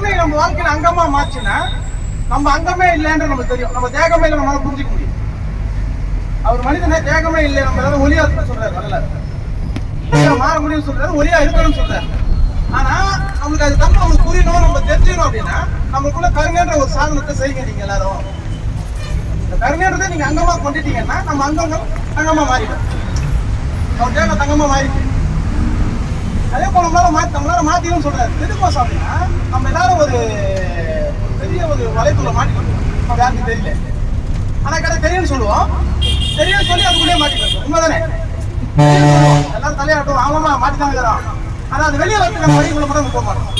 கருணை நம்ம வாழ்க்கையில அங்கமா மாச்சுன்னா நம்ம அங்கமே இல்லைன்ற நமக்கு தெரியும். நம்ம தேகமே இல்லை நம்மளால புரிஞ்சுக்க முடியும். அவர் மனிதனே தேகமே இல்லை நம்ம ஏதாவது ஒலியா இருக்குன்னு சொல்றாரு மாற முடியும்னு சொல்றாரு ஒளியா இருக்கணும்னு சொல்றாரு. ஆனா நம்மளுக்கு அது தன்மை அவங்களுக்கு புரியணும் நம்ம தெரிஞ்சுக்கணும் அப்படின்னா நம்மளுக்குள்ள கருங்கன்ற ஒரு சாதனத்தை செய்யுங்க நீங்க எல்லாரும். இந்த கருங்கன்றதை நீங்க அங்கமா கொண்டுட்டீங்கன்னா நம்ம அங்கங்கள் தங்கமா மாறிடும். நம்ம தேகம் தங்கமா மாறிடும். அதே போல நம்மளால மாத்தி நம்மளால மாத்திடும் சொல்றாரு. எதுக்கோசம் அப்படின்னா நம்ம எல்லாரும் ஒரு பெரிய ஒரு வலைக்குள்ள மாட்டிக்கணும் நம்ம யாருக்கும் தெரியல. ஆனா கடை தெரியும்னு சொல்லுவோம். தெரியும் சொல்லி அதுக்குள்ளேயே மாட்டிக்கணும் உண்மைதானே? எல்லாரும் தலையாட்டும். ஆமாமா மாட்டிதான் இருக்கிறோம் ஆனா அது வெளியே வரத்துக்கு நம்ம வழிக்குள்ள மட்டும் நம்ம போக மாட்டோம்.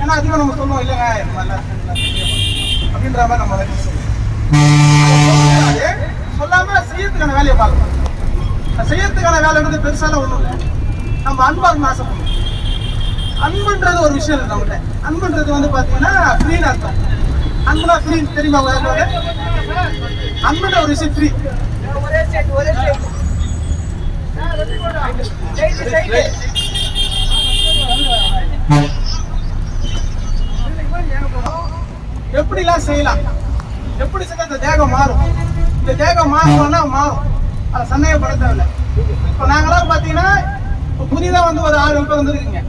ஏன்னா அதிகம் நம்ம சொல்லுவோம் இல்லைங்க தெரியும். அப்படின்ற மாதிரி நம்ம வெளியே சொல்லுவோம் அதை சொல்லாம செய்யறதுக்கான வேலையை பார்க்கணும். செய்யறதுக்கான வேலை வந்து பெருசால ஒண்ணும் இல்லை. நம்ம அன்பா இருக்கணும் அன்புன்றது ஒரு விஷயம் இல்லை நம்மகிட்ட. அன்புன்றது வந்து பார்த்தீங்கன்னா ஃப்ரீன்னு அர்த்தம். அன்புனா ஃப்ரீ தெரியுமா அன்புன்ற ஒரு விஷயம் ஃப்ரீ எப்படிலாம் செய்யலாம்? எப்படி செஞ்சா இந்த தேகம் மாறும்? இந்த தேகம் மாறும்னா மாறும். அதை சந்தேகப்பட தேவையில்லை இப்போ நாங்களாம் பார்த்தீங்கன்னா புதிதாக வந்து ஒரு ஆறு பேர் வந்துருக்கீங்க.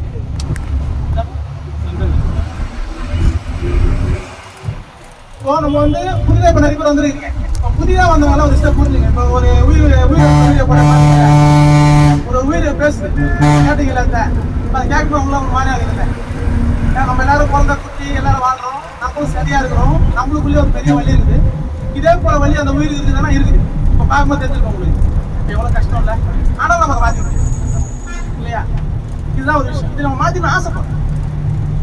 இப்போ நம்ம வந்து புதிதாக இப்போ நிறைய பேர் வந்துருக்கீங்க. இப்போ புதிதாக வந்தவங்க ஒரு ஸ்டெப் புரிஞ்சுங்க. இப்போ ஒரு உயிர் உயிர் உயிரை போட மாட்டீங்க ஒரு உயிர் பேசுது. கேட்டீங்களா இந்த அதை கேட்கறவங்களாம் ஒரு மாதிரி ஆகுது ஏன் நம்ம எல்லாரும் பிறந்த குட்டி எல்லாரும் வாழ்றோம். நம்மளும் சரியா இருக்கிறோம். நம்மளுக்குள்ளே ஒரு பெரிய வழி இருக்குது. இதே போல வழி அந்த உயிர் இருக்குதுன்னா இருக்குது. இப்போ பார்க்கும்போது தெரிஞ்சுக்கோங்க உங்களுக்கு இப்போ எவ்வளோ கஷ்டம் இல்லை? ஆனால் நம்ம அதை முடியும் இல்லையா? இதுதான் ஒரு விஷயம். இது நம்ம மாற்றின ஆசைப்படுறோம்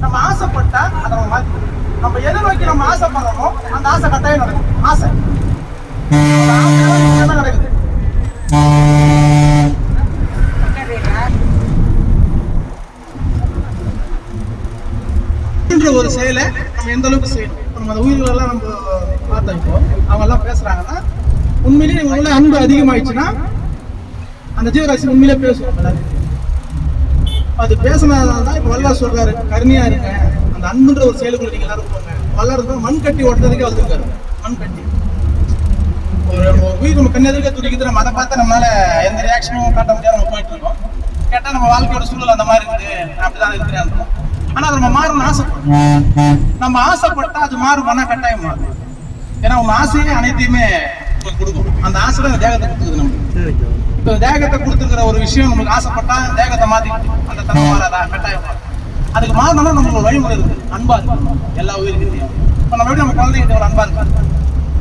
நம்ம ஆசைப்பட்டா அதை நம்ம மாற்றி நம்ம எதை நோக்கி நம்ம ஆசைப்படுறோமோ அந்த ஆசை கட்டாயம் நடக்கும். ஆசை. நடக்குது. என்ற ஒரு செயலை நம்ம எந்த அளவுக்கு செய்யணும்? நம்ம அந்த உயிர்கள் எல்லாம் நம்ம பார்த்தோம் இப்போ. அவங்க எல்லாம் பேசுறாங்கன்னா உண்மையிலேயே இவங்க அன்பு அதிகமாயிடுச்சுன்னா அந்த ஜீவராசி உண்மையிலே பேசுவோம் எல்லாருக்கும். அது பேசினதுனால தான் இப்போ வல்லார் சொல்றாரு கருணையா இருக்கேன் அந்த அன்புன்ற ஒரு செயலுக்குள்ள நீங்க எல்லாரும் போங்க. வல்லார் மண் கட்டி ஓட்டுறதுக்கே வந்துருக்காரு. மண் கட்டி. ஒரு உயிர் நம்ம கண்ணெதிர்க்க துடிக்குது நம்ம அதை பார்த்தா நம்மளால எந்த ரியாக்ஷனும் காட்ட முடியாது நம்ம போயிட்டு இருக்கோம். கேட்டா நம்ம வாழ்க்கையோட சூழல் அந்த மாதிரி இருக்குது அப்படிதான் இருக்கிறேன் ஆனா அது நம்ம மாறணும்னு ஆசைப்படுறோம். நம்ம ஆசைப்பட்டா அது மாறுமானா கட்டாயம் மாறும் ஏன்னா உங்க ஆசையே அனைத்தையுமே கொடுக்கும். அந்த ஆசை தான் இந்த தேகத்தை கொடுக்குது நமக்கு. இப்போ தேகத்தை கொடுத்துருக்கிற ஒரு விஷயம் நமக்கு ஆசைப்பட்டா தேகத்தை மாத்தி அந்த தன்மை மாறாதா கட்டாயம் அதுக்கு மாறணும்னா ஒரு வழிமுறை இருக்கு. அன்பா இருக்கும் எல்லா உயிர்கிட்டையும். இப்போ நம்ம எப்படி நம்ம குழந்தைகிட்ட ஒரு அன்பா இருக்கு?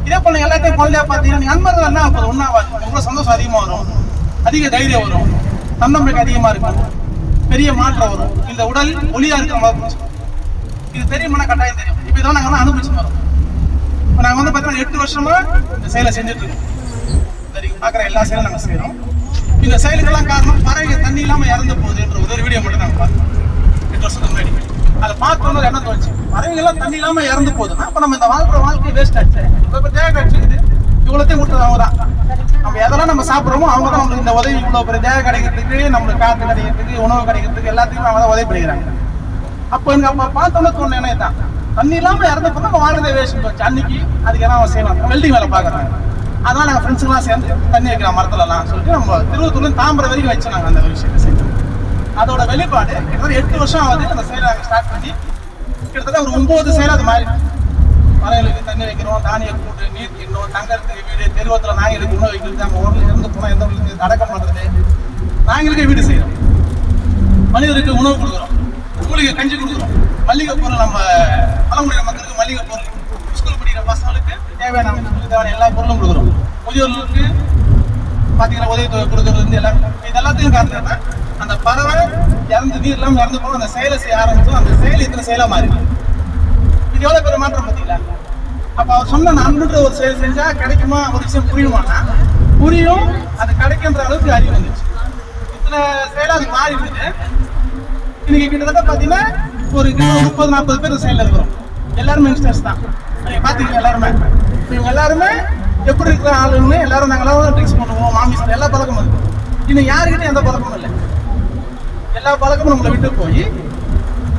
இதே போல எல்லாத்தையும் குழந்தையா பார்த்தீங்கன்னா நீங்க அன்பா என்ன ஆகுது ஒன்றாவாது உங்களுக்கு சந்தோஷம் அதிகமாக வரும். அதிக தைரியம் வரும். தன்னம்பிக்கை அதிகமா இருக்கும். பெரிய மாற்றம் வரும். இந்த உடல் ஒளியா இருக்கிற மாதிரி. இது தெரியுமானா கட்டாயம் தெரியும். இப்போ இதான் நாங்கள் அனுபவிச்சு வரோம். இப்போ நாங்கள் வந்து பார்த்தீங்கன்னா எட்டு வருஷமா இந்த செயலை செஞ்சுட்டு இருக்கோம். பார்க்குற எல்லா செயலும் நாங்கள் செய்கிறோம் இந்த செயலுக்கெல்லாம் காரணம் பறவை தண்ணி இல்லாமல் இறந்து போகுதுன்ற ஒரு வீடியோ மட்டும் நாங்கள் பார்த்தோம். எட்டு வருஷத்துக்கு முன்னாடி. அதை பார்த்தோன்னு என்ன தோணுச்சு. பறவைகள்லாம் தண்ணி இல்லாமல் இறந்து போகுதுன்னா அப்போ நம்ம இந்த வாழ்க்கை வாழ்க்கை வேஸ்ட் ஆச்சு. இப்போ தேவை கிடைச்சிருக்குது இவ்வளோத்தையும் கொடுத்தது அவங்க தான். நம்ம எதெல்லாம் நம்ம சாப்பிட்றோமோ அவங்க தான் நம்மளுக்கு இந்த உதவி இவ்வளோ பெரிய தேவை கிடைக்கிறதுக்கு நம்மளுக்கு காற்று கிடைக்கிறதுக்கு உணவு கிடைக்கிறதுக்கு எல்லாத்துக்குமே அவங்க தான் உதவி பண்ணிக்கிறாங்க. அப்போ எனக்கு அப்போ பார்த்தோன்னே தோணும் என்ன தான் தண்ணி இல்லாமல் இறந்து போனால் நம்ம வாழ்றதே வேஸ்ட் போச்சு அன்னைக்கு அதுக்கு என்ன செய்யலாம் வெல்டிங் வேலை பார்க்குறாங்க. அதனால நாங்கள் ஃப்ரெண்ட்ஸுங்களாம் சேர்ந்து தண்ணி வைக்கலாம் மரத்துலலாம் சொல்லிட்டு நம்ம திருவத்தூர்லேருந்து தாம்பரம் வரைக்கும் வச்சு நாங்கள் அந்த விஷயத்தை செஞ்சோம் அதோட வெளிப்பாடு கிட்டத்தட்ட எட்டு வருஷம் ஆகுது அந்த செயலை நாங்கள் ஸ்டார்ட் பண்ணி. கிட்டத்தட்ட ஒரு ஒன்பது செயல் அது மாதிரி. மலைகளுக்கு தண்ணி வைக்கிறோம் தானிய கூட்டு நீர் தின்னோம் தங்கறதுக்கு வீடு தெருவத்தில் நாய்களுக்கு உணவு வைக்கிறது நம்ம ஊரில் இருந்து போனால் எந்த ஊருக்கு அடக்கம் பண்ணுறது நாய்களுக்கு வீடு செய்கிறோம் மனிதருக்கு உணவு கொடுக்குறோம். மூலிகை கஞ்சி கொடுக்குறோம். மல்லிகை பொருள் நம்ம பழங்குடியின மக்களுக்கு மல்லிகை பொருள் படிக்கிற பசங்களுக்கு தேவையான தேவையான எல்லா பொருளும் கொடுக்குறோம். முதியோர்களுக்கு பார்த்தீங்கன்னா உதவி கொடுக்கறது இருந்து எல்லாம் இது எல்லாத்தையும் காரணம் அந்த பறவை இறந்து நீர் இல்லாமல் இறந்து போகும் அந்த செயலை செய்ய ஆரம்பிச்சோம் அந்த செயல் இத்தனை செயலாக மாறிடும் இது எவ்வளோ பெரிய மாற்றம் பார்த்தீங்களா? அப்போ அவர் சொன்ன அந்த அன்புன்ற ஒரு செயல் செஞ்சால் கிடைக்குமா? ஒரு விஷயம் புரியுமானா புரியும். அது கிடைக்குன்ற அளவுக்கு அறிவு வந்துச்சு. இத்தனை செயலாக அது மாறி இருக்குது இன்னைக்கு கிட்டத்தட்ட பார்த்தீங்கன்னா ஒரு முப்பது நாற்பது பேர் செயலில் இருக்கிறோம். எல்லாருமே யங்ஸ்டர்ஸ் தான். நீங்க பார்த்தீங்க எல்லாருமே. இப்ப இவங்க எல்லாருமே எப்படி இருக்கிற ஆளுன்னு எல்லாரும் நாங்களாம் ட்ரிங்க்ஸ் பண்ணுவோம். மாமிசம் எல்லா பழக்கமும் இருக்கு. இன்னும் யாருக்கிட்டையும் எந்த பழக்கமும் இல்லை. எல்லா பழக்கமும் நம்மளை விட்டு போய்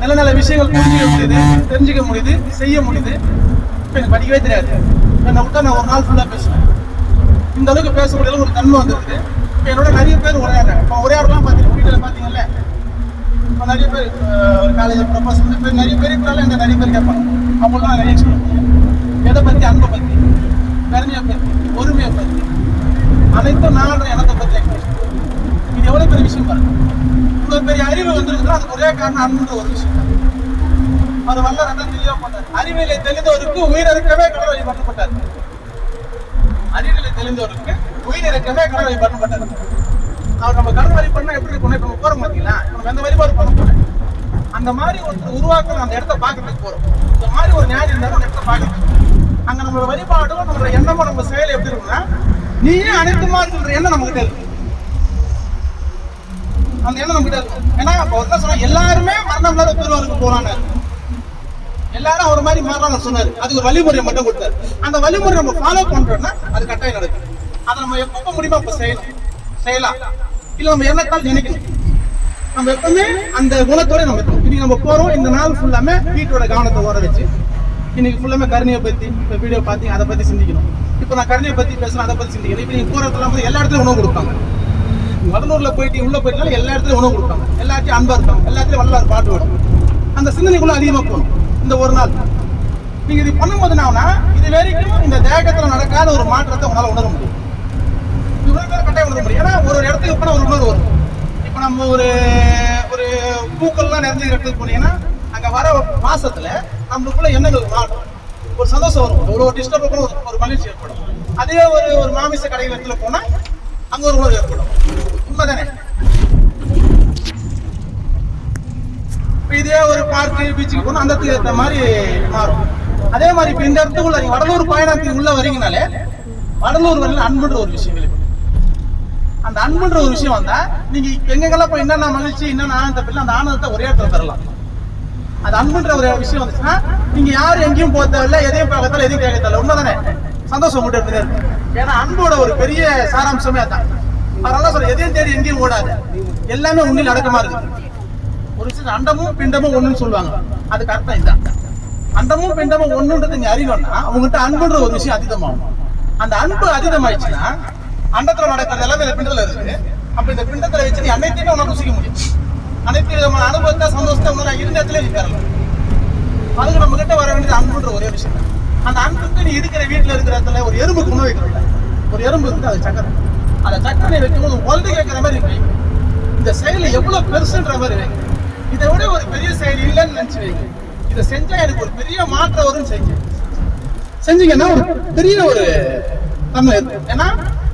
நல்ல நல்ல விஷயங்கள் புரிஞ்சுக்க முடியுது தெரிஞ்சுக்க முடியுது செய்ய முடியுது. இப்போ எனக்கு படிக்கவே தெரியாது. என்னை விட்டா நான் ஒரு நாள் ஃபுல்லா பேசுவேன். இந்த அளவுக்கு பேச முடியல ஒரு தன்மை வந்துருக்குது இப்போ என்னோட நிறைய பேர் உரையாடுறாங்க. இப்போ உரையாடலாம் பார்த்தீங்கன்னா வீட்டில் பார்த்தீங்கல்ல இப்போ நிறைய பேர் காலேஜ் ப்ரொஃபஸர் நிறைய பேர் இருக்கிறால இந்த நிறைய பேர் கேட்பாங்க. அவங்களாம் நிறைய எக்ஸ்பிளைன் எதை பற்றி அன்பை பற்றி பெருமையை பற்றி பொறுமையை பற்றி அனைத்தும் நாடுற இடத்தை பற்றி இது எவ்வளோ பெரிய விஷயம் பாருங்க. இவ்வளோ பெரிய அறிவு வந்திருக்குன்னா அதுக்கு ஒரே காரணம் அன்புன்ற ஒரு விஷயம். அது அவர் வல்ல ரத்தம் தெளிவா பண்ணார் அறிவியலை தெளிந்தவருக்கு உயிரிழக்கவே கடவுள் வழி பண்ணப்பட்டார். அறிவியலை தெளிந்தவருக்கு உயிரிழக்கவே கடவுள் வழி பண்ணப்பட்டார். அவர் நம்ம கடவுள் வழி பண்ணா எப்படி இருக்கணும் இப்போ போகிறோம் பார்த்தீங்களா நம்ம எந்த வழிபாடு பண்ண போறோம்? அந்த மாதிரி ஒருத்தர் உருவாக்கணும் அந்த இடத்த பார்க்கறதுக்கு போகிறோம் இந்த மாதிரி ஒரு ஞானம் இருந்தாலும் அந்த இடத்த பார்க்கறதுக்கு நம்மளோட நம்ம செயல் எப்படி இருக்குன்னா ஏன் அனைத்துமா சொல்ற எண்ணம் நம்ம கிட்ட இருக்கு. அந்த எண்ணம் நம்ம கிட்ட இருக்கு. ஏன்னா அப்ப என்ன சொன்னா எல்லாருமே மரணம் இல்லாத பெருவாருக்கு போறாங்க. எல்லாரும் ஒரு மாதிரி மாறலாம் சொன்னாரு. அதுக்கு ஒரு வழிமுறை மட்டும் கொடுத்தாரு. அந்த வழிமுறை நம்ம ஃபாலோ பண்றோம்னா அது கட்டாயம் நடக்கும். அதை நம்ம எப்பப்ப முடியுமோ அப்ப செய்யணும் செய்யலாம் இல்ல நம்ம எண்ணத்தால் நினைக்கணும். நம்ம எப்பவுமே அந்த குணத்தோட நம்ம இன்னைக்கு நம்ம போறோம் இந்த நாள் ஃபுல்லாமே வீட்டோட கவனத்தை ஓர வச்சு இன்னைக்கு ஃபுல்லாமே கருணையை பத்தி இப்போ வீடியோ பார்த்தீங்க அதை பத்தி சிந்திக்கணும். இப்போ நான் கருணையை பத்தி பேசுறேன் அதை பத்தி சிந்திக்கணும். இப்போ நீங்க இடத்துல வந்து எல்லா இடத்துலயும் உணவு கொடுப்பாங்க. வடலூர்ல போயிட்டு உள்ள போயிட்டாலும் எல்லா இடத்துலயும் உணவு கொடுப்பாங்க. எல்லாத்தையும் அன்பா இருப்பாங்க. எல்லாத்தையும் வல்லார் பாட்டு வரும் அந்த சிந்தனைக்குள்ள அதிகமா போகணும். இந்த ஒரு நாள். நீங்க இது பண்ணும்போது என்னன்னா இது வரைக்கும் இந்த தேகத்துல நடக்காத ஒரு மாற்றத்தை உங்களால உணர முடியும். இவ்வளவு கட்டாயம் உணர முடியும். ஏன்னா ஒரு ஒரு இடத்துக்கு போனா ஒரு உணர்வு வரும். இப்போ நம்ம ஒரு ஒரு பூக்கள்லாம் நிறைஞ்ச இடத்துக்கு போனீங்கன்னா அங்கே வர மாசத்துல நம்மளுக்குள்ள எண்ணங்கள் மாறும். ஒரு சந்தோஷம் வரும். ஒரு டிஸ்டர்ப் இருக்கும் ஒரு- ஒரு மகிழ்ச்சி ஏற்படும். அதே ஒரு ஒரு மாமிச கடை இடத்துல போனால் அங்கே ஒரு உணர்வு ஏற்படும். உண்மைதானே? இப்போ இதே ஒரு பார்க்கு பீச்சுக்கு போனால் அந்த இடத்துக்கு ஏற்ற மாதிரி மாறும். அதே மாதிரி இப்போ இந்த இடத்துக்குள்ள நீங்கள் வடலூர் பயணத்துக்கு உள்ள வரீங்கனாலே வடலூர் வரல அன்புன்ற ஒரு விஷயம் வெளிப்படும் அந்த அன்புன்ற ஒரு விஷயம் வந்தா நீங்க எங்கெங்கெல்லாம் போய் என்னென்ன மகிழ்ச்சி என்னென்ன ஆனந்த பிள்ளை அந்த ஆனந்தத்தை ஒரே இடத்துல தரலாம். அது அன்புன்ற ஒரு விஷயம் வந்துச்சுன்னா நீங்க யாரும் எங்கேயும் போக தேவையில்ல எதையும் பார்க்கல எதையும் கேட்க தேவையில்ல. உண்மைதானே? சந்தோஷம் மட்டும் இருந்தே ஏன்னா அன்போட ஒரு பெரிய சாராம்சமே அதான். அதனால சொல்ற எதையும் தேடி எங்கேயும் ஓடாது. எல்லாமே உண்மையில் அடக்கமா இருக்கு. ஒரு விஷயம் அண்டமும் பிண்டமும் ஒண்ணுன்னு சொல்லுவாங்க. அதுக்கு அர்த்தம் இதுதான் அண்டமும் பிண்டமும் ஒண்ணுன்றது நீ அறிவோம்னா உங்ககிட்ட அன்புன்ற ஒரு விஷயம் அதிகமாகும். அந்த அன்பு அதிகமாயிடுச்சுன்னா அண்டத்துல நடக்கிறது எல்லாமே இந்த பிண்டத்துல இருக்கு. அப்ப இந்த பிண்டத்துல வச்சு நீ அனைத்தையுமே உனக்கு ருசிக்க முடியும். அனைத்து விதமான அனுபவத்தை சந்தோஷத்தை உணர இருந்த இடத்துல நீ பெறலாம் அதுக்கு நம்ம கிட்ட வர வேண்டியது அன்புன்ற ஒரே விஷயம். தான். அந்த அன்புக்கு நீ இருக்கிற வீட்டில் இருக்கிற இடத்துல ஒரு எறும்புக்கு உணவு வைக்கிறோம்ல ஒரு எறும்பு இருக்கு அது சக்கரை. அந்த சக்கரை வைக்கும்போது குழந்தை கேட்கிற மாதிரி இருக்கு. இந்த செயல் எவ்வளோ பெருசுன்ற மாதிரி வைங்க இதை விட ஒரு பெரிய செயல் இல்லைன்னு நினச்சி வைங்க. இதை செஞ்சால் எனக்கு ஒரு பெரிய மாற்றம் வரும்னு செஞ்சு செஞ்சீங்கன்னா ஒரு பெரிய ஒரு தன்மை இருக்கும் ஏன்னா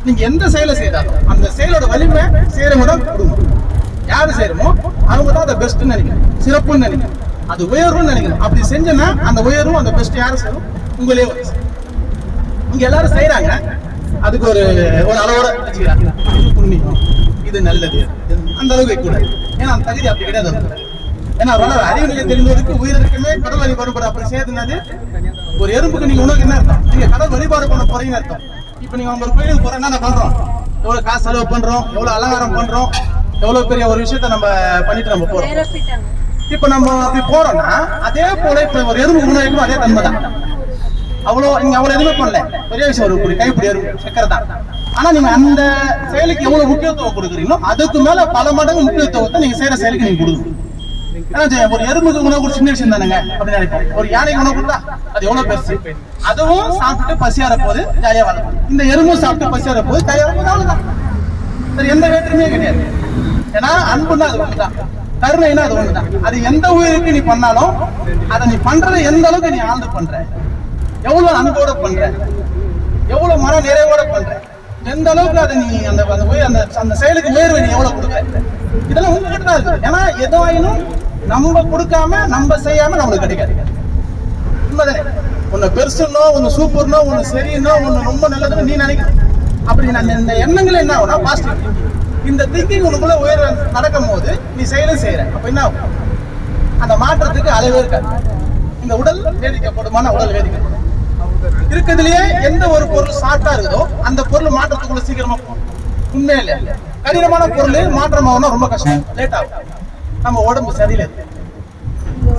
நீங்க எந்த செயலை செய்தாலும் அந்த செயலோட வலிமை செய்யறவங்க தான் குடும்பம் யார் செய்யறமோ அவங்க தான் அதை பெஸ்ட்னு நினைக்கணும். சிறப்புன்னு நினைக்கணும். அது உயர்வுன்னு நினைக்கணும். அப்படி செஞ்சோன்னா அந்த உயர்வும் அந்த பெஸ்ட் யாரும் செய்யும் உங்களே இங்கே இங்க எல்லாரும் செய்யறாங்க அதுக்கு ஒரு ஒரு அளவோட வச்சுக்கிறாங்க. இது புண்ணியம். இது நல்லது. அந்த அளவுக்கு கூட. ஏன்னா அந்த தகுதி அப்படி கிடையாது ஏன்னா வளர அறிவு நிலை தெரிந்தவருக்கு உயிரிழக்கமே கடல் வழிபாடு அப்படி செய்யறதுனால ஒரு எறும்புக்கு நீங்க உணவுக்கு என்ன அர்த்தம்? நீங்க கடல் வழிபாடு பண்ண போறீங்கன்னு அர்த்தம். இப்போ நீங்க உங்க கோயிலுக்கு போறேன்னா பண்றோம்? எவ்வளவு காசு செலவு பண்றோம்? எவ்வளவு அலங்காரம் பண்றோம்? எவ்வளவு பெரிய ஒரு விஷயத்த நம்ம பண்ணிட்டு நம்ம போறோம். இப்ப நம்ம அப்படி போறோம்னா அதே போல இப்ப ஒரு எறும்பு உணவுக்கும் அதே தன்மை தான் அவ்வளோ நீங்க அவ்வளவு எதுவுமே பண்ணல. பெரிய விஷயம் ஒரு ஒரு கைப்பிடி எறும்பு சக்கரை தான் ஆனா நீங்க அந்த செயலுக்கு எவ்வளவு முக்கியத்துவம் கொடுக்குறீங்களோ அதுக்கு மேல பல மடங்கு முக்கியத்துவத்தை நீங்க செய்யற செயலுக்கு நீங்க கொடுக்கணும் ஒரு எறும்புக்கு உணவு கொடுத்து சின்ன விஷயம் தானேங்க அப்படின்னு நினைப்போம். ஒரு யானைக்கு உணவு கொடுத்தா அது எவ்வளவு பெருசு? அதுவும் சாப்பிட்டு பசியாற போது ஜாலியா வளரும். இந்த எறும்பும் சாப்பிட்டு பசியாற போது ஜாலியா வரும் அவ்வளவுதான். சரி எந்த வேற்றுமையே கிடையாது. ஏன்னா அன்புன்னா அது ஒண்ணுதான். கருணைன்னா அது ஒண்ணுதான். அது எந்த உயிருக்கு நீ பண்ணாலும் அதை நீ பண்றதை எந்த அளவுக்கு நீ ஆழ்ந்து பண்ற? எவ்வளவு அன்போட பண்ற? எவ்வளவு மன நிறைவோட பண்ற? எந்த அளவுக்கு அதை நீ அந்த அந்த அந்த அந்த செயலுக்கு உயர்வை நீ எவ்வளவு கொடுக்குற இதெல்லாம் உங்ககிட்ட தான் இருக்கு. ஏன்னா எதுவாயினும் நம்ம கொடுக்காம நம்ம செய்யாம நம்மளுக்கு கிடைக்காது. உண்மைதானே? உன்னை பெருசுன்னோ ஒன்று சூப்பர்னோ ஒன்று சரின்னோ ஒன்று ரொம்ப நல்லதுன்னு நீ நினைக்கிற. அப்படி நான் இந்த எண்ணங்கள் என்ன ஆகும்னா பாசிட்டிவ் இந்த திங்கிங் உனக்குள்ள உயர் நடக்கும் போது நீ செயலும் செய்யற அப்ப என்ன அந்த மாற்றத்துக்கு அளவே இருக்காது. இந்த உடல் வேதிக்கப்படுமான உடல் வேதிக்கப்படும் இருக்கிறதுலயே எந்த ஒரு பொருள் சாட்டா இருக்குதோ அந்த பொருள் மாற்றத்துக்குள்ள சீக்கிரமா போகும். உண்மையில கடினமான பொருள் மாற்றம் ஆகணும் ரொம்ப கஷ்டம். லேட் ஆகும். நம்ம உடம்பு சரியில்லை இருக்கு.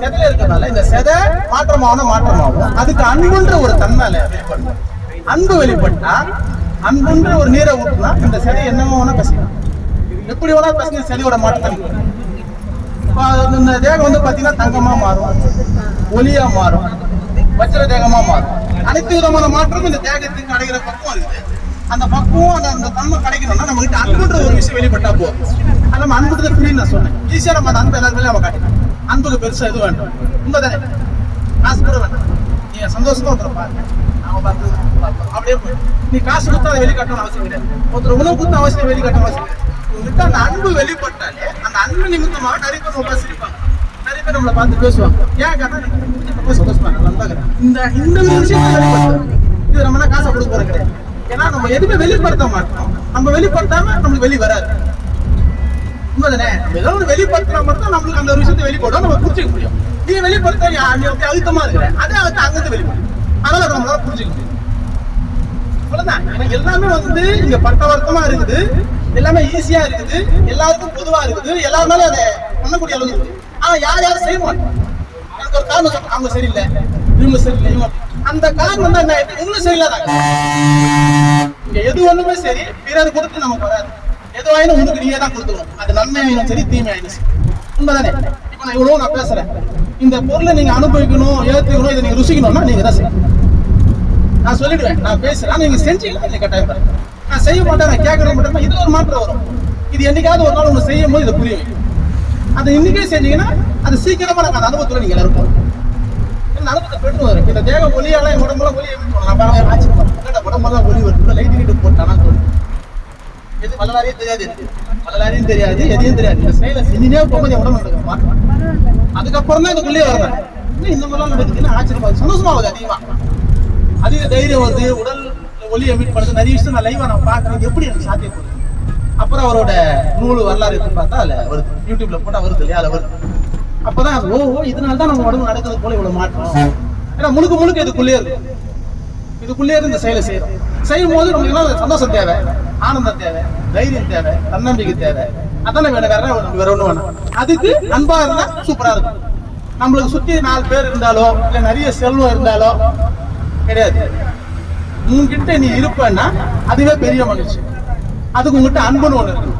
செதையில இருக்கிறதுனால இந்த செதை மாற்றமாகணும் மாற்றமாகும். அதுக்கு அன்புன்ற ஒரு தன்மை வெளிப்படும் அன்பு வெளிப்பட்டா அன்புன்ற ஒரு நீரை ஊட்டுனா இந்த செதை என்னமோ வேணா எப்படி வேணா பார்த்தீங்கன்னா செடியோட மாற்றம். இந்த தேகம் வந்து பாத்தீங்கன்னா தங்கமா மாறும். ஒலியா மாறும். வஜ்ர தேகமா மாறும். அனைத்து விதமான மாற்றமும் இந்த தேகத்துக்கு அடைகிற பக்குவம் இருக்குது அந்த பக்குவம் அந்த அந்த தன்மை கிடைக்கணும்னா நம்ம கிட்ட அன்புன்ற ஒரு விஷயம் வெளிப்பட்டா போதும். அது நம்ம அன்புக்கு தான் நான் சொன்னேன். ஈஸியாக நம்ம அந்த அன்பு எல்லாருமே நம்ம காட்டிக்கலாம். அன்புக்கு பெருசாக எதுவும் வேண்டும். உண்மைதானே? காசு கூட வேண்டாம். நீங்க சந்தோஷமா ஒருத்தர் பாருங்க. பார்த்து அப்படியே போய் நீ காசு கொடுத்தா அதை வெளிக்காட்டணும் அவசியம் கிடையாது. ஒருத்தர் உணவு கொடுத்தா அவசியம் வெளிக்காட்டணும் அவசியம் கிடையாது. வந்துட்டு அந்த அன்பு வெளிப்பட்டாலே அந்த அன்பு நிமித்தமாக நிறைய பேர் உங்களை சிரிப்பாங்க நிறைய பேர் நம்மளை பார்த்து பேசுவாங்க. ஏன் கதை ரொம்ப நல்லா இந்த இந்த விஷயம் வெளிப்படுத்தும் இது நம்ம காசை கொடுக்க போறது கிடையாது. ஏன்னா நம்ம எதுவுமே வெளிப்படுத்த மாட்டோம். நம்ம வெளிப்படுத்தாம நம்மளுக்கு வெளி வராது. உண்மைதானே? ஏதோ ஒரு வெளிப்படுத்தினா மட்டும் நம்மளுக்கு அந்த ஒரு விஷயத்தை வெளிப்படும் நம்ம புரிஞ்சுக்க முடியும். நீ வெளிப்படுத்த நீ அப்படி அழுத்தமா இருக்கிற. அதே அழுத்த அங்கிருந்து வெளிப்படும் அதனால அதை நம்மளால புரிஞ்சுக்க முடியும். அவ்வளவுதான். எல்லாமே வந்து இங்க பட்டவர்த்தமா இருக்குது. எல்லாமே ஈஸியா இருக்குது. எல்லாருக்கும் பொதுவா இருக்குது. எல்லாருமே அதை பண்ணக்கூடிய அளவுக்கு இருக்குது ஆனா யார் யாரும் செய்ய மாட்டோம் எனக்கு ஒரு காரணம் சொல்றேன். அவங்க சரியில்லை. இவங்க சரியில்லை. இவங்க அந்த காரணம் தான் என்ன ஆயிடுது? இவங்களும் சரியில்லாதாங்க இங்க எது ஒண்ணுமே சரி பிறர் கொடுத்து நமக்கு வராது. எதுவாயினும் உங்களுக்கு உனக்கு நீயே தான் கொடுத்துருவோம் அது நன்மையாயினும் சரி தீமையாயினும் சரி. உண்மைதானே? இப்ப நான் இவ்வளவு நான் பேசுறேன். இந்த பொருளை நீங்க அனுபவிக்கணும் ஏத்துக்கணும் இதை நீங்க ருசிக்கணும்னா நீங்க தான் செய்யணும். நான் சொல்லிடுவேன். நான் பேசுறேன். நீங்க செஞ்சீங்கன்னா நீங்க கட்டாயம் நான் செய்ய மாட்டேன் நான் கேட்கறது மட்டும் இது ஒரு மாற்றம் வரும். இது என்னைக்காவது ஒரு நாள் ஒன்று செய்யும் போது இதை புரிய வைக்கும் அதை இன்னைக்கே செஞ்சீங்கன்னா அது சீக்கிரமா நாங்கள் அந்த அனுபவத்தில் நீங்கள் இருப்போம் அனுபவத்தை பெற்று வரும் இந்த தேக ஒளியால என் உடம்புல ஒலி நான் பாருங்க உடம்பெல்லாம் ஒளி வருது? லைட் கிட்ட போட்டானா தோணும். எது வள்ளலாரையும் தெரியாது எனக்கு. வள்ளலாரையும் தெரியாது எதையும் தெரியாது. இந்த செயலை செஞ்சுனே போகும்போது என் உடம்பு எனக்கு அதுக்கப்புறம் தான் இதுக்குள்ளேயே வரேன் இன்னும் இந்த மாதிரிலாம் நடக்குதுன்னு ஆச்சரியமா சந்தோஷமாகுது அதிகமாக அதிக தைரியம் வருது உடல் ஒலி எமிட் பண்ணுறது நிறைய விஷயம் நான் லைவா நான் பாக்குறேன் எப்படி எனக்கு சாத்தியம் அப்புறம் அவரோட நூல் வரலாறு இருக்குன்னு பார்த்தா அதுல வருது யூடியூப்ல போட்டா வருது இல்லையா? அதுல வருது அப்பதான் அது, ஓ ஓ இதனால தான் நம்ம உடம்பு நடக்கிறது போல இவ்வளவு மாற்றம். ஏன்னா முழுக்க முழுக்க இதுக்குள்ளே இருக்கு இதுக்குள்ளே இருந்து இந்த செயலை செய்யறோம். செய்யும் போது நமக்கு எல்லாம் சந்தோஷம் தேவை ஆனந்தம் தேவை தைரியம் தேவை தன்னம்பிக்கை தேவை. அதானே வேணும் வேற வேற ஒண்ணு வேணும். அதுக்கு அன்பா இருந்தா சூப்பரா இருக்கும். நம்மளுக்கு சுத்தி நாலு பேர் இருந்தாலோ இல்ல நிறைய செல்வம் இருந்தாலோ கிடையாது. உன்கிட்ட நீ இருப்பன்னா அதுவே பெரிய மகிழ்ச்சி. அதுக்கு உங்ககிட்ட அன்புன்னு ஒன்று இருக்கு.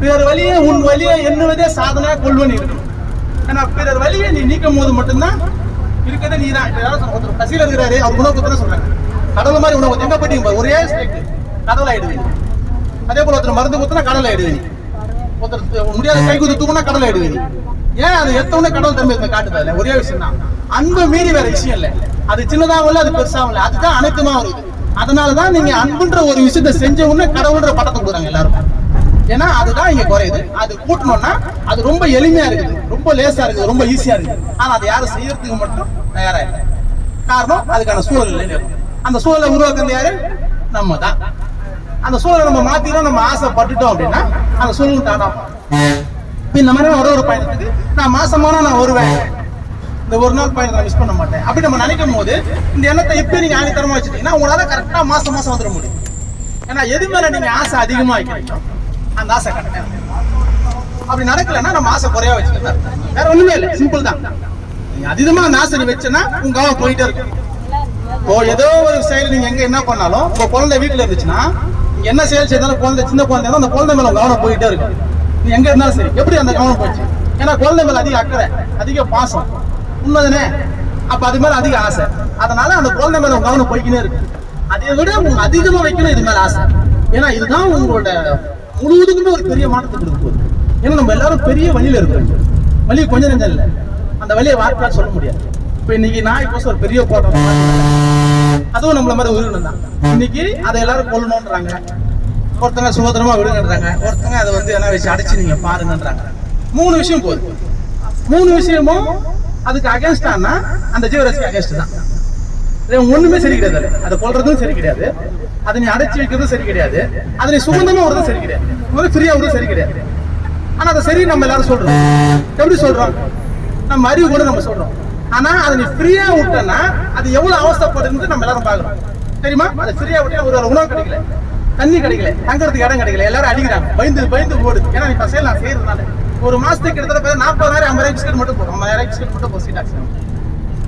பிறர் வழியே உன் வழியை எண்ணுவதே சாதனையா கொள்வன் இருக்கு ஏன்னா பிறர் வழியை நீ நீக்கும் போது மட்டும்தான் இருக்கிறதே நீ தான் ஒருத்தர் பசியில் இருக்கிறாரு அவர் உணவு கொடுத்தா சொல்றாங்க. கடவுள் மாதிரி உணவு எங்க போயிட்டீங்க ஒரே ஸ்ட்ரைக் கடவுள் ஆயிடுவீங்க அதே போல ஒருத்தர் மருந்து கொடுத்தனா கடவுள் ஆயிடுவீங்க ஒருத்தர் முடியாத கை குத்து தூக்குனா கடவுள் ஆயிடுவீங்க ஏன் அது எத்தவொடனே கடவுள் தம்பி காட்டுது அதுல ஒரே விஷயம் தான் அன்பு மீறி வேற விஷயம் இல்ல. அது சின்னதாகவும் இல்ல அது பெருசாகவும் இல்ல. அதுதான் அனைத்துமா வருது அதனாலதான் நீங்க அன்புன்ற ஒரு விஷயத்த செஞ்ச உடனே கடவுள்ன்ற படத்தை கொடுக்குறாங்க எல்லாரும் ஏன்னா அதுதான் இங்க குறையுது. அது கூட்டணும்னா அது ரொம்ப எளிமையா இருக்குது. ரொம்ப லேசா இருக்குது. ரொம்ப ஈஸியா இருக்குது. ஆனா அதை யாரும் செய்யறதுக்கு மட்டும் தயாரா இல்லை. காரணம் அதுக்கான சூழல் அந்த சூழலை உருவாக்குறது யாரு? நம்ம தான் அந்த சூழலை நம்ம மாத்திரம் நம்ம ஆசைப்பட்டுட்டோம் அப்படின்னா அந்த சூழல் தானா இந்த மாதிரி ஒரு ஒரு பயணத்துக்கு நான் மாசமான நான் வருவேன். இந்த ஒரு நாள் பயணத்தை மிஸ் பண்ண மாட்டேன். அப்படி நம்ம நினைக்கும் போது இந்த எண்ணத்தை இப்ப நீங்க ஆணித்தரமா வச்சுட்டீங்கன்னா உங்களால கரெக்டா மாசம் மாசம் வந்துட முடியும். ஏன்னா எது மேல நீங்க ஆசை அதிகமா வைக்கிறீங்களோ அந்த ஆசை கரெக்டா அப்படி நடக்கலைன்னா நம்ம ஆசை குறையா வச்சுக்கலாம் வேற ஒண்ணுமே இல்லை. சிம்பிள் தான். நீங்க அதிகமா அந்த ஆசை நீ வச்சனா உங்க அவன் போயிட்டே இருக்கும். இப்போ ஏதோ ஒரு செயல் நீங்க எங்க என்ன பண்ணாலும் உங்க குழந்தை வீட்டுல இருந்துச்சுன்னா என்ன செயல் செய்தாலும் குழந்தை சின்ன குழந்தை அந்த குழந்தை மேல உங்க கவனம் போயிட்டே இருக்கும். எங்க இருந்தாலும் சரி. எப்படி அந்த கவனம் போச்சு? ஏன்னா குழந்தை மேல அதிக அக்கறை அதிக பாசம். உண்மைதானே? அப்ப அது மேல அதிக ஆசை. அதனால அந்த குழந்தை மேல உங்க கவனம் போய்க்கினே இருக்கு. அதை விட உங்க அதிகமா வைக்கணும் இது மேல ஆசை. ஏன்னா இதுதான் உங்களோட முழுவதுக்குமே ஒரு பெரிய மாற்றத்தை கொடுக்க போகுது. ஏன்னா நம்ம எல்லாரும் பெரிய வழியில இருக்கோம் வழி கொஞ்சம் நெஞ்சம் இல்லை. அந்த வழியை வார்த்தையால் சொல்ல முடியாது. இப்ப இன்னைக்கு நான் கோசம் ஒரு பெரிய போட்டோம் அதுவும் நம்மள மாதிரி உயிரினம் தான். இன்னைக்கு அதை எல்லாரும் கொல்லணும்ன்றாங்க. ஒருத்தங்க சுதந்திரமா விடுங்கன்றாங்க. ஒருத்தங்க அதை வந்து என்ன வச்சு அடைச்சு நீங்க பாருங்கன்றாங்க. மூணு விஷயம் போகுது மூணு விஷயமும் அதுக்கு அகேன்ஸ்டானா அந்த ஜீவராசிக்கு அகேன்ஸ்ட் தான். ஒண்ணுமே சரி கிடையாது அதை. கொல்றதும் சரி கிடையாது. அதை நீ அடைச்சு வைக்கிறதும் சரி கிடையாது. அதை நீ சுதந்திரமா விடுறதும் சரி கிடையாது. ஒரு ஃப்ரீயா விடுறதும் சரி கிடையாது. ஆனா அதை சரி நம்ம எல்லாரும் சொல்றோம். எப்படி சொல்றோம்? நம்ம அறிவு கூட நம்ம சொல்றோம். ஆனா அதை நீ ஃப்ரீயா விட்டோம்னா அது எவ்வளவு அவஸ்தைப்படுதுன்னு நம்ம எல்லாரும் பாக்குறோம் தெரியுமா? அதை ஃப்ரீயா விட்டா ஒரு உணவு கிடைக்கல. தண்ணி கிடைக்கல. தங்கறதுக்கு இடம் கிடைக்கல. எல்லாரும் அடிக்கிறாங்க. பயந்து பயந்து ஓடுது. ஏன்னா நீ பசங்க நான் செய்யறதுனால. ஒரு மாசத்துக்கு கிட்டத்தட்ட நாற்பதாயிரம் ஐம்பதாயிரம் பிஸ்கட் மட்டும் போகும் ஐம்பதாயிரம் பிஸ்கட் மட்டும் போகும் சீட் ஆக்சிடென்ட்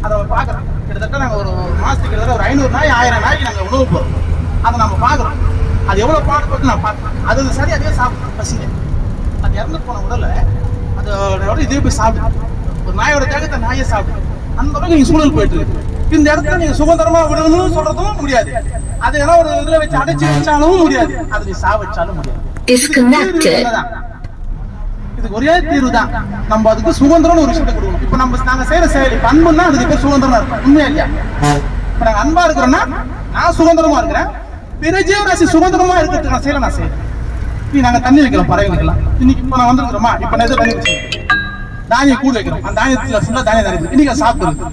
அதை நம்ம பார்க்குறோம். கிட்டத்தட்ட நாங்கள் ஒரு மாசத்துக்கு கிட்டத்தட்ட ஒரு ஐநூறு நாய் ஆயிரம் நாய்க்கு நாங்கள் உணவு போகிறோம் அதை நம்ம பார்க்குறோம். அது எவ்வளோ பாடுபட்டு நான் பார்க்குறேன் அது சரி அதே சாப்பிடும் பசிங்க அது இறந்து போன உடலை அதோட இதே போய் சாப்பிடும் ஒரு நாயோட தேகத்தை நாயே சாப்பிடும் அந்த அளவுக்கு சூழல் போயிட்டு இருக்கு. இந்த இடத்துல நீங்க சுதந்திரமா விடணும்னு சொல்றதும் முடியாது. அது ஏதோ ஒரு இதுல வச்சு அடைச்சு வச்சாலும் முடியாது. அது நீ சாவச்சாலும் முடியாது. இதுக்கு ஒரே தீர்வு தான். நம்ம அதுக்கு சுதந்திரம்னு ஒரு விஷயத்தை கொடுக்கணும். இப்ப நம்ம நாங்க செய்யற செயல் இப்ப அன்புன்னா அதுக்கு பேர் சுதந்திரமா இருக்கும் உண்மையா இல்லையா? இப்ப நாங்க அன்பா இருக்கிறோம்னா நான் சுதந்திரமா இருக்கிறேன். பிற ஜீவராசி சுதந்திரமா இருக்கிறதுக்கு நான் செய்யல நான் செய்யறேன் நீ நாங்க தண்ணி வைக்கிறோம் பறவைகளுக்கெல்லாம் இன்னைக்கு இப்ப நான் வந்திருக்கிறோமா? இப்ப நான் வச்சிருக்கேன் தானியம் கூடு வைக்கிறோம். அந்த தானியத்துல ஃபுல்லா தானியம் தண்ணி இன்னைக்கு சாப்பிடுறது.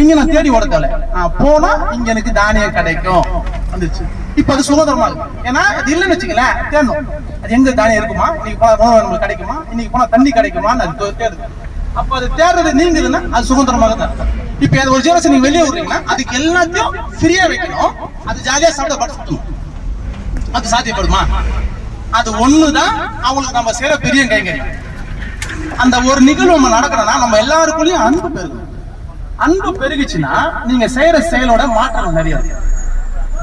இங்க நான் தேடி ஓட தேவை நான் போனா இங்க எனக்கு தானியம் கிடைக்கும். வந்துச்சு இப்ப அது சுதந்திரமா இருக்கு. ஏன்னா அது இல்லைன்னு வச்சுக்கலேன் தேடணும். அது எங்க தானியம் இருக்குமா? இன்னைக்கு போனா உணவு நம்மளுக்கு கிடைக்குமா? இன்னைக்கு போனா தண்ணி கிடைக்குமான்னு அது தேடுது அப்ப அது தேடுறது நீங்குதுன்னா அது சுதந்திரமாக தான் இருக்கும். இப்ப அது ஒரு ஜீவராசி நீங்க வெளியே விடுறீங்கன்னா அதுக்கு எல்லாத்தையும் ஃப்ரீயா வைக்கணும். அது ஜாலியா சாப்பிட படுத்து அது சாத்தியப்படுமா? அது ஒண்ணுதான் அவங்களுக்கு நம்ம செய்யற பெரிய கைங்கரியம். அந்த ஒரு நிகழ்வு நம்ம நடக்கிறோம்னா நம்ம எல்லாருக்குள்ளயும் அன்பு பெருகும். அன்பு பெருகுச்சுன்னா நீங்க செய்யற செயலோட மாற்றம் நிறைய இருக்கு.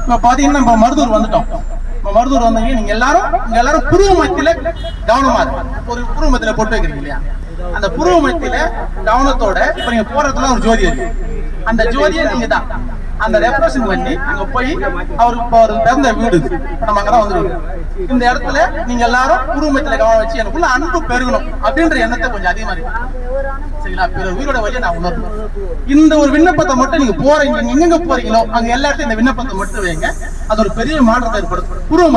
இப்ப பாத்தீங்கன்னா நம்ம மருதூர் வந்துட்டோம். இப்ப மருதூர் வந்தீங்க நீங்க எல்லாரும் நீங்க எல்லாரும் புருவ மத்தியில கவனமா இருக்கு ஒரு புருவ மத்தியில போட்டு வைக்கிறீங்க இல்லையா? அந்த புருவ மத்தியில கவனத்தோட இப்ப நீங்க போறதுல ஒரு ஜோதி இருக்கு அந்த ஜோதியை நீங்க தான் அந்த டெக்கரேஷன் பண்ணி அங்க போய் அவருக்கு அவர் பிறந்த வீடு. இது. நம்ம அங்கதான் வந்துருக்கோம் இந்த இடத்துல நீங்க எல்லாரும் குடும்பத்துல கவனம் வச்சு எனக்குள்ள அன்பு பெருகணும் அப்படின்ற எண்ணத்தை கொஞ்சம் அதிகமா இருக்கு. சரிங்களா? பிற உயிரோட வழியை நான் உணரணும் இந்த ஒரு விண்ணப்பத்தை மட்டும் நீங்க போறீங்க நீங்க எங்க போறீங்களோ அங்க எல்லா இடத்தையும் இந்த விண்ணப்பத்தை மட்டும் வைங்க. அது ஒரு பெரிய மாற்றத்தை ஏற்படுத்தும். பூர்வ